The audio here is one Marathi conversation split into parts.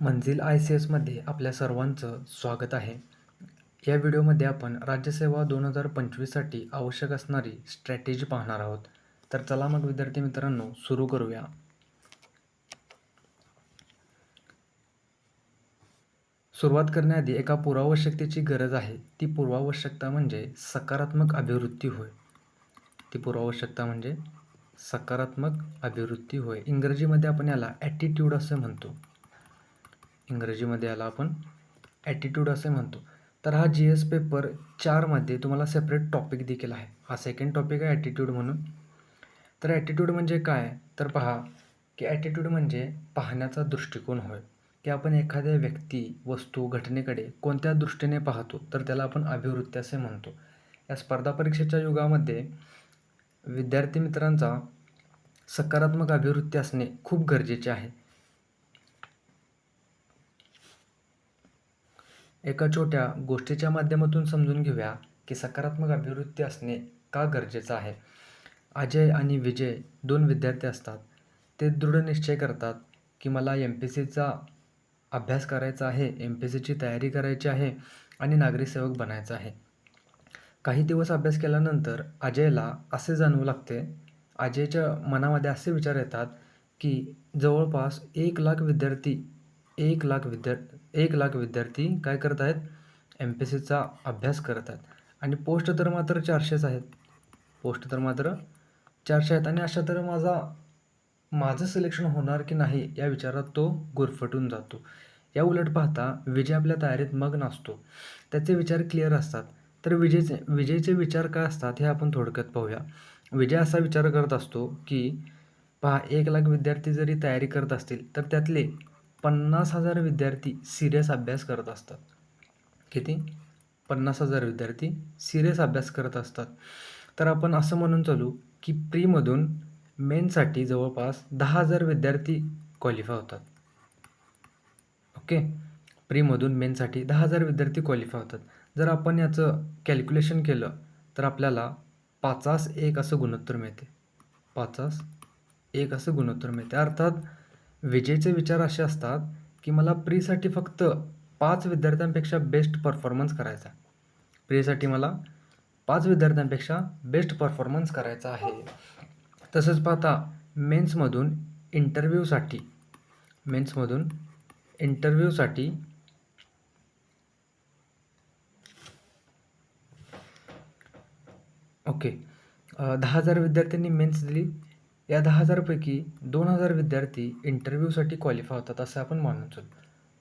मंजिल आय सी एसमध्ये आपल्या सर्वांचं स्वागत आहे. या व्हिडिओमध्ये आपण राज्यसेवा दोन हजार पंचवीससाठी आवश्यक असणारी स्ट्रॅटेजी पाहणार आहोत. तर चला मग विद्यार्थी मित्रांनो सुरू करूया. सुरुवात करण्याआधी एका पूर्वावश्यकतेची गरज आहे. ती पूर्वावश्यकता म्हणजे सकारात्मक अभिवृत्ती होय. ती पूर्वावश्यकता म्हणजे सकारात्मक अभिवृत्ती होय. इंग्रजीमध्ये आपण याला ॲटिट्यूड असं म्हणतो. इंग्रजीमध्ये याला आपण ॲटिट्यूड असे म्हणतो. तर हा जी एस पेपर चारमध्ये तुम्हाला सेपरेट टॉपिक देखील आहे. हा सेकंड टॉपिक आहे ॲटिट्यूड म्हणून. तर ॲटिट्यूड म्हणजे काय? तर पहा की ॲटिट्यूड म्हणजे पाहण्याचा दृष्टिकोन होय. की आपण एखाद्या व्यक्ती वस्तू घटनेकडे कोणत्या दृष्टीने पाहतो तर त्याला आपण अभिवृत्ती असे म्हणतो. या स्पर्धा परीक्षेच्या युगामध्ये विद्यार्थी मित्रांचा सकारात्मक अभिवृत्ती असणे खूप गरजेचे आहे. एका छोट्या गोष्टीच्या माध्यमातून समजून घेऊया की सकारात्मक अभिवृत्ती असणे का गरजेचं आहे? अजय आणि विजय दोन विद्यार्थी असतात. ते दृढ निश्चय करतात की मला एम पी सीचा अभ्यास करायचा आहे एम पी सीची तयारी करायची आहे आणि नागरी सेवक बनायचं आहे. काही दिवस अभ्यास केल्यानंतर अजयला असे जाणवू लागते अजयच्या मनामध्ये असे विचार येतात की जवळपास एक लाख विद्यार्थी एक लाख विद्या एक लाख विद्यार्थी काय करत आहेत? एम पी सीचा अभ्यास करत आहेत. आणि पोस्ट तर मात्र चारशेच आहेत. पोस्ट तर मात्र चारशे आहेत. आणि अशा तर माझा माझं सिलेक्शन होणार की नाही या विचारात तो गुरफटून जातो. या उलट पाहता विजय आपल्या तयारीत मग नसतो त्याचे विचार क्लिअर असतात. तर विजयचे विजयचे विचार काय असतात हे आपण थोडक्यात पाहूया. विजय असा विचार करत असतो की पहा एक लाख विद्यार्थी जरी तयारी करत असतील तर त्यातले पन्नास हजार विद्यार्थी सिरियस अभ्यास करत असतात. किती? पन्नास हजार विद्यार्थी सिरियस अभ्यास करत असतात. तर आपण असं म्हणून चालू की प्रीमधून मेनसाठी जवळपास दहा हजार विद्यार्थी क्वालिफाय होतात. ओके? प्रीमधून मेनसाठी दहा हजार विद्यार्थी क्वालिफाय होतात. जर आपण याचं कॅल्क्युलेशन केलं तर आपल्याला पाचास एक असं गुणोत्तर मिळते. पाचास एक असं गुणोत्तर मिळते. अर्थात विजयचे विचार असे असतात की मला प्रीसाठी फक्त पाच विद्यार्थ्यांपेक्षा बेस्ट परफॉर्मन्स करायचा प्रीसाठी मला पाच विद्यार्थ्यांपेक्षा बेस्ट परफॉर्मन्स करायचा आहे. तसंच पाहता मेन्समधून इंटरव्ह्यूसाठी मेन्समधून इंटरव्ह्यूसाठी ओके दहा हजार विद्यार्थ्यांनी मेन्स दिली. या दहा हजारपैकी दोन हजार विद्यार्थी इंटरव्ह्यूसाठी क्वालिफाय होतात असं आपण मानून चल.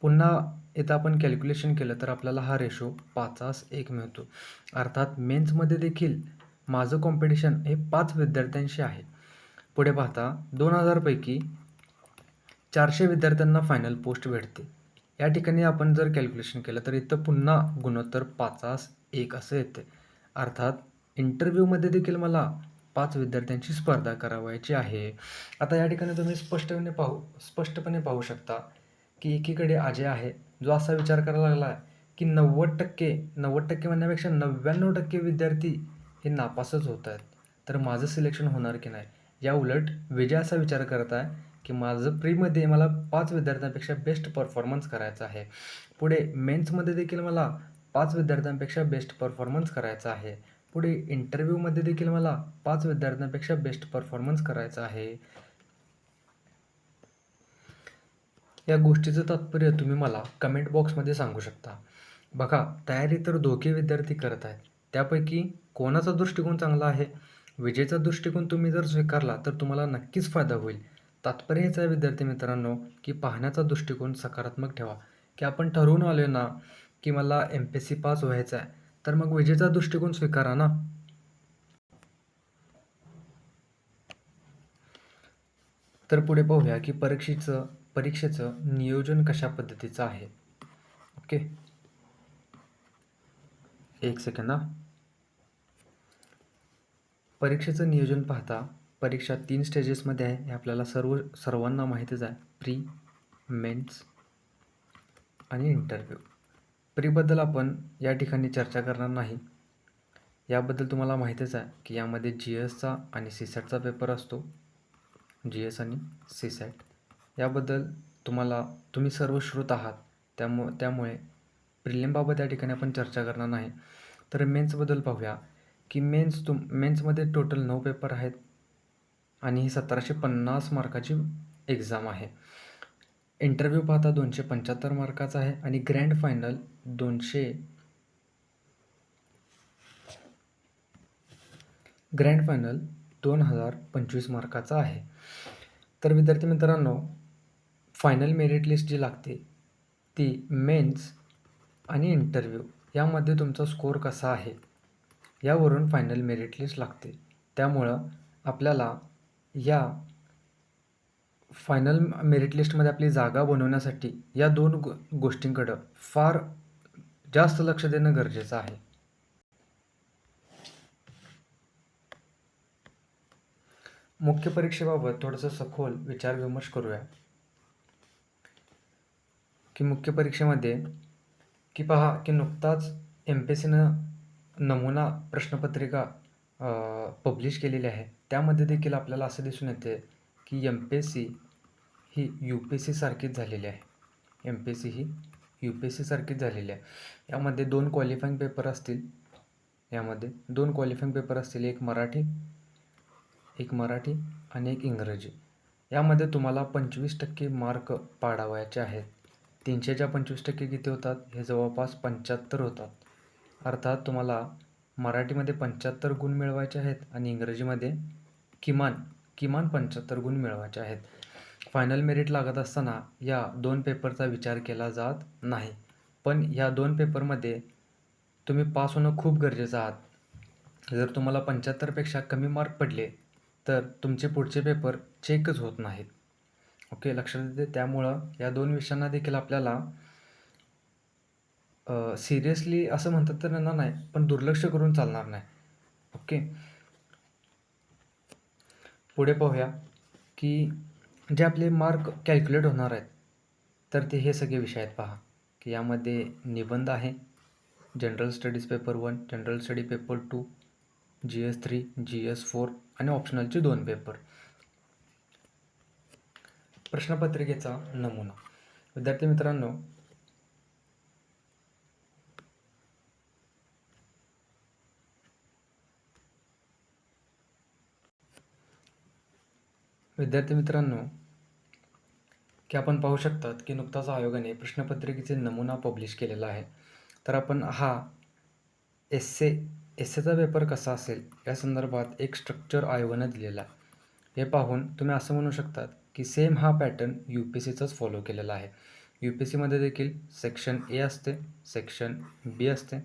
पुन्हा इथं आपण कॅल्क्युलेशन केलं तर आपल्याला हा रेशो पाचास एक मिळतो. अर्थात मेन्समध्ये देखील माझं कॉम्पिटिशन हे पाच विद्यार्थ्यांशी आहे. पुढे पाहता दोन हजारपैकी चारशे विद्यार्थ्यांना फायनल पोस्ट भेटते. या ठिकाणी आपण जर कॅल्क्युलेशन केलं तर इथं पुन्हा गुणोत्तर पाचास एक असं येते. अर्थात इंटरव्ह्यूमध्ये देखील मला पाच विद्यार्थ्यांची स्पर्धा करावायची आहे. आता या ठिकाणी तुम्ही स्पष्टपणे पाहू स्पष्टपणे पाहू शकता की एकीकडे अजय आहे जो असा विचार करायला लागला आहे की नव्वद टक्के नव्वद टक्के म्हणण्यापेक्षा नव्याण्णव टक्के विद्यार्थी हे नापासच होत आहेत. तर माझं सिलेक्शन होणार की नाही? या उलट विजय असा विचार करत आहे की माझं प्रीमध्ये मला पाच विद्यार्थ्यांपेक्षा बेस्ट परफॉर्मन्स करायचा आहे. पुढे मेन्समध्ये देखील मला पाच विद्यार्थ्यांपेक्षा बेस्ट परफॉर्मन्स करायचा आहे. पुढे इंटरव्ह्यूमध्ये देखील मला पाच विद्यार्थ्यांपेक्षा बेस्ट परफॉर्मन्स करायचा आहे. या गोष्टीचं तात्पर्य तुम्ही मला कमेंट बॉक्समध्ये सांगू शकता. बघा तयारी तर दोघे विद्यार्थी करत आहेत. त्यापैकी कोणाचा दृष्टिकोन चांगला आहे? विजेचा दृष्टिकोन तुम्ही जर स्वीकारला तर तुम्हाला नक्कीच फायदा होईल. तात्पर्य हेच आहे विद्यार्थी मित्रांनो की पाहण्याचा दृष्टिकोन सकारात्मक ठेवा. की आपण ठरवून आलो ना की मला M P S C pass व्हायचं आहे तर मग विजेचा दृष्टिकोन स्वीकारा ना. तर पुढे पाहूया की परीक्षेचं परीक्षेचं नियोजन कशा पद्धतीचं आहे. ओके. एक सेकंद ना परीक्षेचं नियोजन पाहता परीक्षा तीन स्टेजेसमध्ये आहे. हे आपल्याला सर्व सर्वांना माहितीच आहे. प्री मेन्स आणि इंटरव्ह्यू प्रीबद्दल आपण या ठिकाणी चर्चा करणार नाही. याबद्दल तुम्हाला माहितीच आहे की यामध्ये जी एसचा आणि सी सॅटचा पेपर असतो. जी एस आणि सी सॅट याबद्दल तुम्हाला तुम्ही सर्व श्रोत आहात. त्यामु त्यामुळे प्रिलिमबाबत या ठिकाणी आपण चर्चा करणार नाही. तर मेन्सबद्दल पाहूया. की मेन्स तुम मेन्समध्ये टोटल नऊ पेपर आहेत. आणि ही सतराशे पन्नास मार्काची एक्झाम आहे. इंटरव्ह्यू पाहता दोनशे पंच्याहत्तर मार्काचा आहे आणि ग्रँड फायनल दोनशे ग्रँड फायनल दोन हजार पंचवीस मार्काचा आहे. तर विद्यार्थी मित्रांनो फायनल मेरिट लिस्ट जी लागते ती मेन्स आणि इंटरव्ह्यू यामध्ये तुमचा स्कोअर कसा आहे यावरून फायनल मेरिट लिस्ट लागते. त्यामुळं आपल्याला या फायनल मेरिट लिस्टमध्ये आपली जागा बनवण्यासाठी या दोन गो गोष्टींकडं फार जास्त लक्ष देणं गरजेचं आहे. मुख्य परीक्षेबाबत थोडंसं सखोल विचारविमर्श करूया. की मुख्य परीक्षेमध्ये की पहा की नुकताच एम पी एस सीनं नमुना प्रश्नपत्रिका पब्लिश केलेली आहे. त्यामध्ये देखील आपल्याला असं दिसून येते की एम पी एस सी ही यू पी एस सीसारखीच झालेली आहे. एम पी एस सी ही यू पी एस सीसारखीच झालेली आहे. यामध्ये दोन क्वालिफाईंग पेपर असतील. यामध्ये दोन क्वालिफाईंग पेपर असतील. एक मराठी एक मराठी आणि एक इंग्रजी. यामध्ये तुम्हाला पंचवीस टक्के मार्क पाडावयाचे आहेत. तीनशेच्या पंचवीस टक्के किती होतात? हे जवळपास पंच्याहत्तर होतात. अर्थात तुम्हाला मराठीमध्ये पंच्याहत्तर गुण मिळवायचे आहेत आणि इंग्रजीमध्ये किमान किमान पंच्याहत्तर गुण मिळवायचे आहेत. फायनल मेरिट लागत असताना या दोन पेपरचा विचार केला जात नाही. पण या दोन पेपरमध्ये तुम्ही पास होणं खूप गरजेचं आहात. जर तुम्हाला पंच्याहत्तरपेक्षा कमी मार्क पडले तर तुमचे पुढचे पेपर चेकच होत नाहीत. ओके लक्षात येते? त्यामुळं या दोन विषयांना देखील आपल्याला सिरियसली असं म्हणतात तर येणार नाही पण दुर्लक्ष करून चालणार नाही. ओके पुढे पाहूया की जे आपले मार्क कॅल्क्युलेट होणार आहेत तर ते हे सगळे विषय आहेत पहा. की यामध्ये निबंध आहे general studies paper one general study paper two G S three G S four आणि ऑप्शनलचे दोन पेपर प्रश्नपत्रिकेचा नमुना. विद्यार्थी मित्रांनो विद्यार्थी मित्रांनो की आपण पाहू शकतात की नुकताच आयोगाने प्रश्नपत्रिकेचे नमुना पब्लिश केलेला आहे. तर आपण हा एस्से एस्सेचा पेपर कसा असेल या संदर्भात एक स्ट्रक्चर आयोगानं दिलेला हे पाहून तुम्ही असं म्हणू शकतात की सेम हा पॅटर्न यू पी सीचाच फॉलो केलेला आहे. यू पी सीमध्ये देखील सेक्शन ए असते सेक्शन बी असते.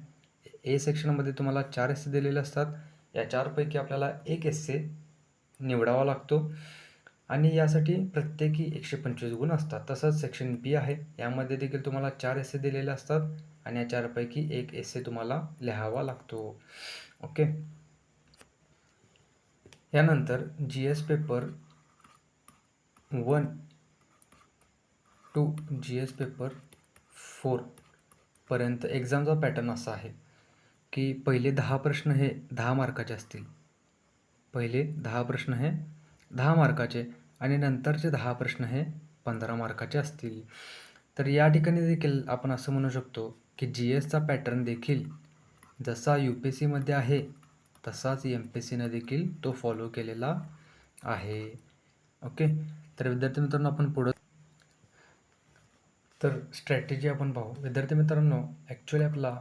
ए सेक्शनमध्ये तुम्हाला चार एस्से दिलेले असतात. या चारपैकी आपल्याला एक एस्से निवडावा लागतो. आणि यासाठी प्रत्येकी एकशे पंचवीस गुण असतात. तसंच सेक्शन बी आहे. यामध्ये देखील तुम्हाला चार एसे दिलेले असतात आणि या चारपैकी एक एसे तुम्हाला लिहावा लागतो. ओके यानंतर G S paper one two G S paper फोरपर्यंत एक्झामचा पॅटर्न असा आहे की पहिले दहा प्रश्न हे दहा मार्काचे असतील. पहिले दहा प्रश्न हे दहा मार्काचे आणि नंतरचे दहा प्रश्न हे पंधरा मार्काचे असतील. तर या ठिकाणी देखील आपण असं म्हणू शकतो की जी एसचा पॅटर्न देखील जसा यू पी एस सीमध्ये आहे तसाच एम पी एस सीनं देखील तो फॉलो केलेला आहे. ओके तर विद्यार्थी मित्रांनो आपण पुढं तर स्ट्रॅटेजी आपण पाहू. विद्यार्थी मित्रांनो ॲक्च्युली आपला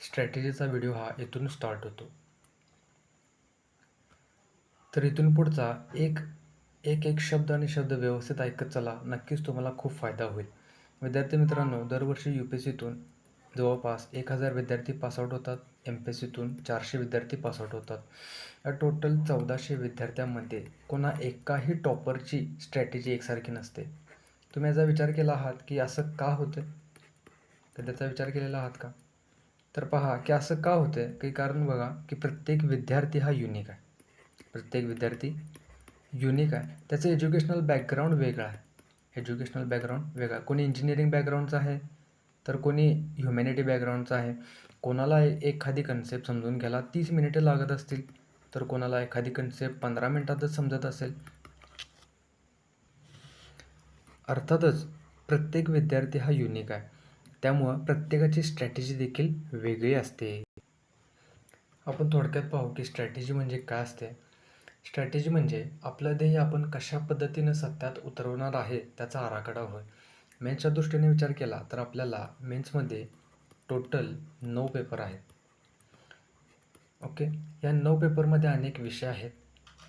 स्ट्रॅटेजीचा व्हिडिओ हा इथून स्टार्ट होतो. तर इथून पुढचा एक एक एक शब्द आणि शब्द व्यवस्थित ऐकत चला नक्कीच तुम्हाला खूप फायदा होईल. विद्यार्थी मित्रांनो दरवर्षी यू पी एस सीतून जवळपास एक हजार विद्यार्थी पासआउट होतात. एम पी सीतून चारशे विद्यार्थी पासआउट होतात. या टोटल चौदाशे विद्यार्थ्यांमध्ये कोणा एकाही टॉपरची स्ट्रॅटेजी एकसारखी नसते. तुम्ही याचा विचार केला आहात की असं का होतं तर त्याचा विचार केलेला आहात का? तर पहा की असं का होतं की कारण बघा की प्रत्येक विद्यार्थी हा युनिक आहे. प्रत्येक विद्यार्थी युनिक आहे. त्याचं एज्युकेशनल बॅकग्राऊंड वेगळं आहे. एज्युकेशनल बॅकग्राऊंड वेगळा कोणी इंजिनिअरिंग बॅकग्राऊंडचं आहे तर कोणी ह्युमॅनिटी बॅकग्राऊंडचं आहे. कोणाला एखादी कन्सेप्ट समजून घ्यायला तीस मिनिटं लागत असतील तर कोणाला एखादी कन्सेप्ट पंधरा मिनटातच समजत असेल. अर्थातच प्रत्येक विद्यार्थी हा युनिक आहे. त्यामुळं प्रत्येकाची स्ट्रॅटेजी देखील वेगळी असते. आपण थोडक्यात पाहू की स्ट्रॅटेजी म्हणजे काय असते. स्ट्रॅटेजी म्हणजे आपलं ध्येय आपण कशा पद्धतीनं सत्यात उतरवणार आहे त्याचा आराखडा होय. मेन्सच्या दृष्टीने विचार केला तर आपल्याला मेन्समध्ये टोटल नऊ पेपर आहेत. ओके या नऊ पेपरमध्ये अनेक विषय आहेत.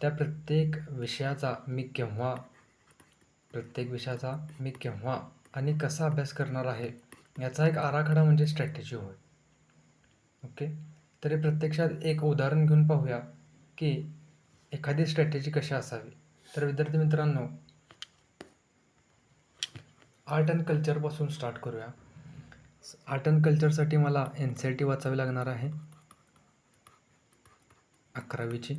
त्या प्रत्येक विषयाचा मी केव्हा प्रत्येक विषयाचा मी केव्हा आणि कसा अभ्यास करणार आहे याचा एक आराखडा म्हणजे स्ट्रॅटेजी होय. ओके तरी प्रत्यक्षात एक उदाहरण घेऊन पाहूया की एखादी स्ट्रॅटेजी कशी असावी? तर विद्यार्थी मित्रांनो आर्ट अँड कल्चरपासून स्टार्ट करूया. आर्ट अँड कल्चरसाठी मला एन सी आर टी वाचावी लागणार आहे. अकरावीची.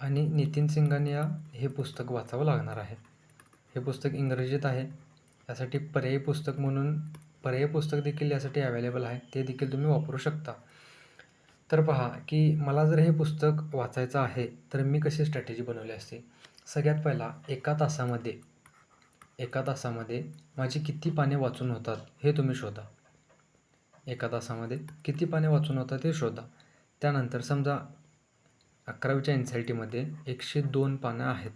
आणि नितीन सिंगानिया हे पुस्तक वाचावं लागणार आहे. हे पुस्तक इंग्रजीत आहे. यासाठी पर्यायी पुस्तक म्हणून पर्यायी पुस्तक देखील यासाठी अवेलेबल आहे. ते देखील तुम्ही वापरू शकता. तर पहा की मला जर हे पुस्तक वाचायचं आहे तर मी कशी स्ट्रॅटेजी बनवली असते? सगळ्यात पहिला एका तासामध्ये. एका तासामध्ये माझी किती पाने वाचून होतात हे तुम्ही शोधा. एका तासामध्ये किती पाने वाचून होतात हे शोधा. त्यानंतर समजा अकरावीच्या एन सी टीमध्ये एकशे दोन पानं आहेत.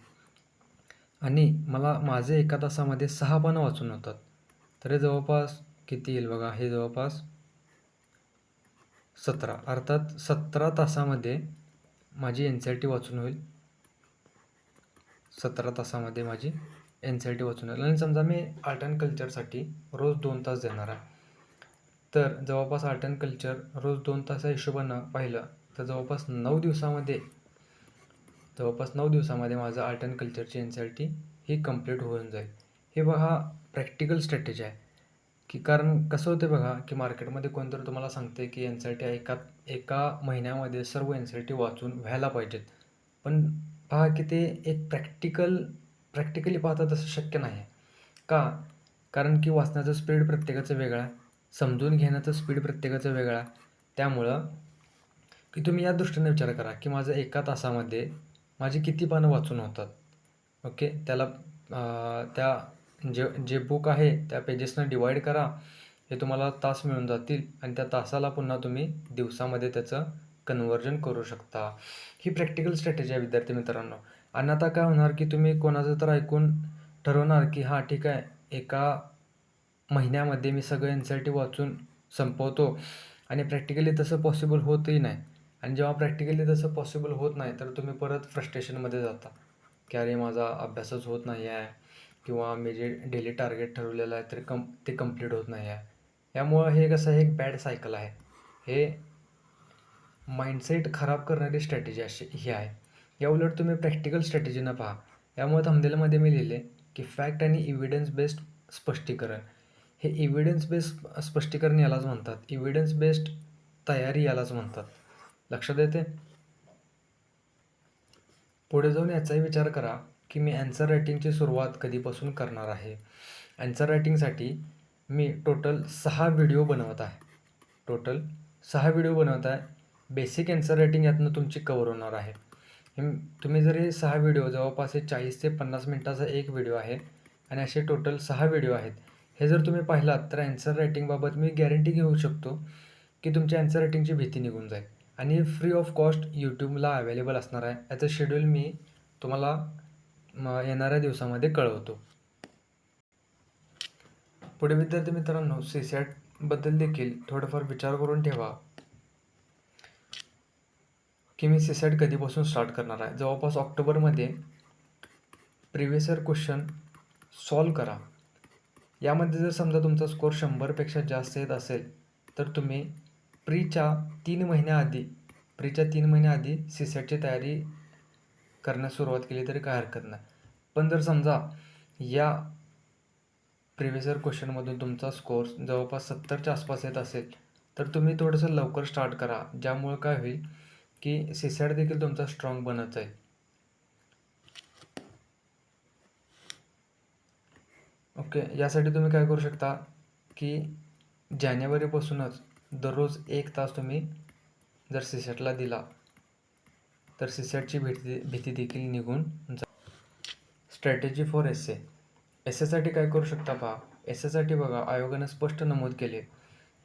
आणि मला माझे एका तासामध्ये सहा पानं वाचून होतात. तर हे जवळपास किती येईल बघा? हे जवळपास सतरा. अर्थात सतरा तासामध्ये माझी एन सी आर टी वाचून होईल. सतरा तासामध्ये माझी एन सी आर टी वाचून होईल. आणि समजा मी आर्ट अँड कल्चरसाठी रोज दोन तास देणार आहे. तर जवळपास आर्ट अँड कल्चर रोज दोन तासा हिशोबानं पाहिलं तर जवळपास नऊ दिवसामध्ये जवळपास नऊ दिवसामध्ये माझं आर्ट अँड कल्चरची एन सी आर टी ही कंप्लीट होऊन जाईल. हे बघा प्रॅक्टिकल स्ट्रॅटेजी आहे. की कारण कसं होतं बघा की मार्केटमध्ये कोणतरी तुम्हाला सांगते की एन सी आर टी एका एका महिन्यामध्ये सर्व एन सी आर टी वाचून व्हायला पाहिजेत. पण पहा की ते एक प्रॅक्टिकल प्रॅक्टिकली पाहता तसं शक्य नाही. का? कारण की वाचण्याचं स्पीड प्रत्येकाचं वेगळं आहे. समजून घेण्याचं स्पीड प्रत्येकाचं वेगळं आहे. त्यामुळं की तुम्ही या दृष्टीने विचार करा की माझं एका तासामध्ये माझी किती पानं वाचून होतात. ओके? त्याला त्या जे जे बुक आहे त्या पेजेसनं डिवाईड करा. हे तुम्हाला तास मिळून जातील आणि त्या तासाला पुन्हा तुम्ही दिवसामध्ये त्याचं कन्वर्जन करू शकता. ही प्रॅक्टिकल स्ट्रॅटेजी आहे विद्यार्थी मित्रांनो. आणि आता काय होणार की तुम्ही कोणाचं तर ऐकून ठरवणार की हां ठीक आहे एका महिन्यामध्ये मी सगळं एन सी आर टी वाचून संपवतो. आणि प्रॅक्टिकली तसं पॉसिबल होतही नाही. आणि जेव्हा प्रॅक्टिकली तसं पॉसिबल होत नाही तर तुम्ही परत फ्रस्ट्रेशनमध्ये जाता. की अरे माझा अभ्यासच होत नाही आहे किंवा मी जे डेली टार्गेट ठरवलेलं आहे तर कम ते कंप्लीट होत नाही आहे. यामुळं हे कसं आहे एक बॅड सायकल आहे. हे माइंडसेट खराब करणारी स्ट्रॅटेजी अशी ही आहे. या उलट तुम्ही प्रॅक्टिकल स्ट्रॅटेजीनं पहा. यामुळे थंबनेलमध्ये मी लिहिले की फॅक्ट आणि इव्हिडन्स बेस्ड स्पष्टीकरण. हे इव्हिडन्स बेस्ड स्पष्टीकरण यालाच म्हणतात. इव्हिडन्स बेस्ड तयारी यालाच म्हणतात. लक्षात येते पुढे जाऊन याचाही विचार करा. की मी ॲन्सर रायटिंगची सुरुवात कधीपासून करणार आहे? ॲन्सर रायटिंगसाठी मी टोटल सहा व्हिडिओ बनवत आहे. टोटल सहा व्हिडिओ बनवत आहे. बेसिक ॲन्सर रायटिंग यातनं तुमची कवर होणार आहे. तुम्ही जर हे सहा व्हिडिओ जवळपास हे चाळीस ते पन्नास मिनटाचा एक व्हिडिओ आहे आणि असे टोटल सहा व्हिडिओ आहेत. हे जर तुम्ही पाहिलात तर ॲन्सर रायटिंगबाबत मी गॅरंटी घेऊ शकतो की तुमच्या ॲन्सर रायटिंगची भीती निघून जाईल. आणि फ्री ऑफ कॉस्ट यूट्यूबला अवेलेबल असणार आहे. याचं शेड्यूल मी तुम्हाला येणाऱ्या दिवसामध्ये कळवतो. पुढे विद्यार्थी मित्रांनो सी सॅटबद्दल देखील थोडंफार विचार करून ठेवा. की मी सी सॅट कधीपासून स्टार्ट करणार आहे? जवळपास ऑक्टोबरमध्ये प्रिव्हियस इयर क्वेश्चन सॉल्व करा. यामध्ये जर समजा तुमचा स्कोअर शंभरपेक्षा जास्त येत असेल तर तुम्ही प्रीच्या तीन महिन्याआधी प्रीच्या तीन महिन्याआधी सी सॅटची तयारी करण्यास सुरुवात केली तरी काय हरकत नाही. पण जर समजा या प्रिव्हियस इयर क्वेश्चनमधून तुमचा स्कोअर जवळपास सत्तरच्या आसपास येत असेल तर तुम्ही थोडंसं लवकर स्टार्ट करा. ज्यामुळं काय होईल की सी सॅट देखील तुमचा स्ट्रॉंग बनत जाईल. ओके यासाठी तुम्ही काय करू शकता की जानेवारीपासूनच दररोज एक तास तुम्ही जर सीसॅटला दिला तर सी सॅटची भीती भीती देखील निघून जा strategy for S A S एसाठी काय करू शकता पहा? एस एसाठी बघा आयोगानं स्पष्ट नमूद केले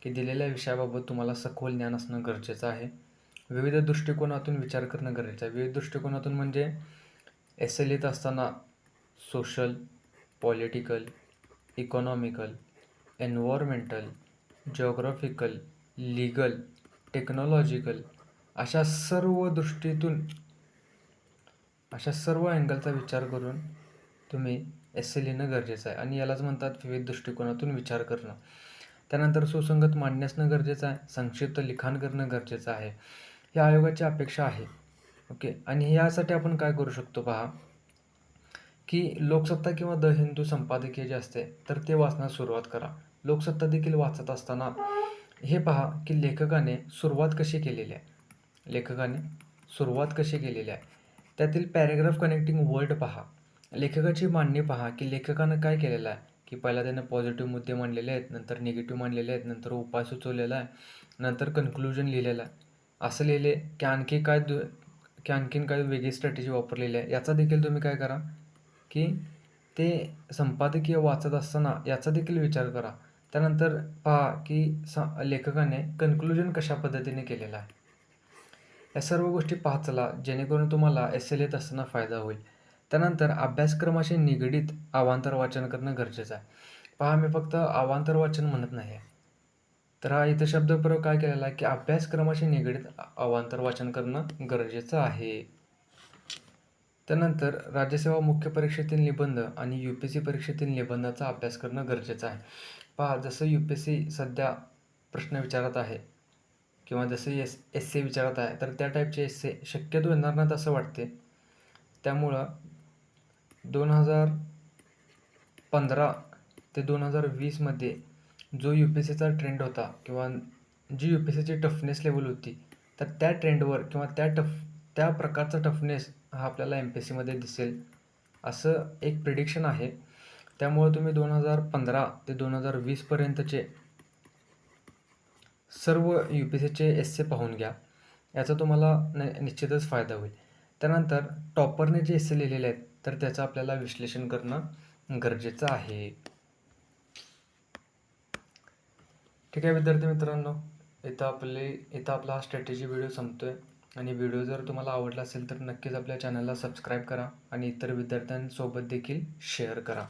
की दिलेल्या विषयाबाबत तुम्हाला सखोल ज्ञान असणं गरजेचं आहे. विविध दृष्टिकोनातून विचार करणं गरजेचं आहे. विविध दृष्टिकोनातून म्हणजे एस एल लिहित असताना social political economical environmental geographical legal technological अशा सर्व दृष्टीतून अशा सर्व अँगलचा विचार करून तुम्ही एस लिहिणं गरजेचं आहे. आणि यालाच म्हणतात विविध दृष्टिकोनातून विचार करणं. त्यानंतर सुसंगत मांडण्यास गरजेचं आहे. संक्षिप्त लिखाण करणं गरजेचं आहे. या आयोगाची अपेक्षा आहे. ओके? आणि यासाठी आपण काय करू शकतो पहा? की लोकसत्ता किंवा द हिंदू संपादकीय जे असते तर ते वाचण्यास सुरुवात करा. लोकसत्ता देखील वाचत असताना हे पहा की लेखकाने सुरुवात कशी केलेली आहे. लेखकाने सुरुवात कशी केलेली आहे? त्यातील पॅरेग्राफ कनेक्टिंग वर्ड पहा. लेखकाची मांडणी पहा की लेखकानं काय केलेलं आहे? की पहिला त्यानं पॉझिटिव्ह मुद्दे मांडलेले आहेत नंतर निगेटिव्ह मांडलेले आहेत नंतर उपाय सुचवलेला आहे नंतर कन्क्लुजन लिहिलेलं आहे. असं लिहिले की आणखी काय दु की आणखीन काय वेगळी स्ट्रॅटेजी वापरलेली आहे? याचा देखील तुम्ही काय करा? की ते संपादकीय वाचत असताना याचा देखील विचार करा. त्यानंतर पहा की स लेखकाने कन्क्लुजन कशा पद्धतीने केलेलं आहे? या सर्व गोष्टी पाहत चला जेणेकरून तुम्हाला एस एल येत असताना फायदा होईल. त्यानंतर अभ्यासक्रमाशी निगडीत अवांतर वाचन करणं गरजेचं आहे. पहा मी फक्त अवांतर वाचन म्हणत नाही आहे. तर हा इथं शब्दप्रयोग काय केलेला आहे की अभ्यासक्रमाशी निगडीत अवांतर वाचन करणं गरजेचं आहे. त्यानंतर राज्यसेवा मुख्य परीक्षेतील निबंध आणि यू पी एस सी परीक्षेतील निबंधाचा अभ्यास करणं गरजेचं आहे. पहा जसं यू पी एस सी सध्या प्रश्न विचारत आहे किंवा जसं एस एस सी विचारत आहे तर त्या टाईपचे एस सी शक्यतो येणार नाहीत असं वाटते. त्यामुळं दोन हजार पंधरा ते दोन हजार वीसमध्ये जो यू पी एस सीचा ट्रेंड होता किंवा जी यू पी एस सीची टफनेस लेवल होती तर त्या ट्रेंडवर किंवा त्या टफ त्या प्रकारचा टफनेस हा आपल्याला एम पी एस सीमध्ये दिसेल असं एक प्रिडिक्शन आहे. त्यामुळं तुम्ही दोन हजार पंधरा ते दोन हजार वीसपर्यंतचे सर्व यू पी सीचे एस ए पाहून घ्या. याचा तुम्हाला न निश्चितच फायदा होईल. त्यानंतर टॉपरने जे एस ए लिहिलेले आहेत तर त्याचं आपल्याला विश्लेषण करणं गरजेचं आहे. ठीक आहे विद्यार्थी मित्रांनो इथं आपले इथं आपला हा स्ट्रॅटेजी व्हिडिओ संपतो आहे आणि व्हिडिओ जर तुम्हाला आवडला असेल तर नक्कीच आपल्या चॅनलला सबस्क्राईब करा आणि इतर विद्यार्थ्यांसोबत देखील शेअर करा.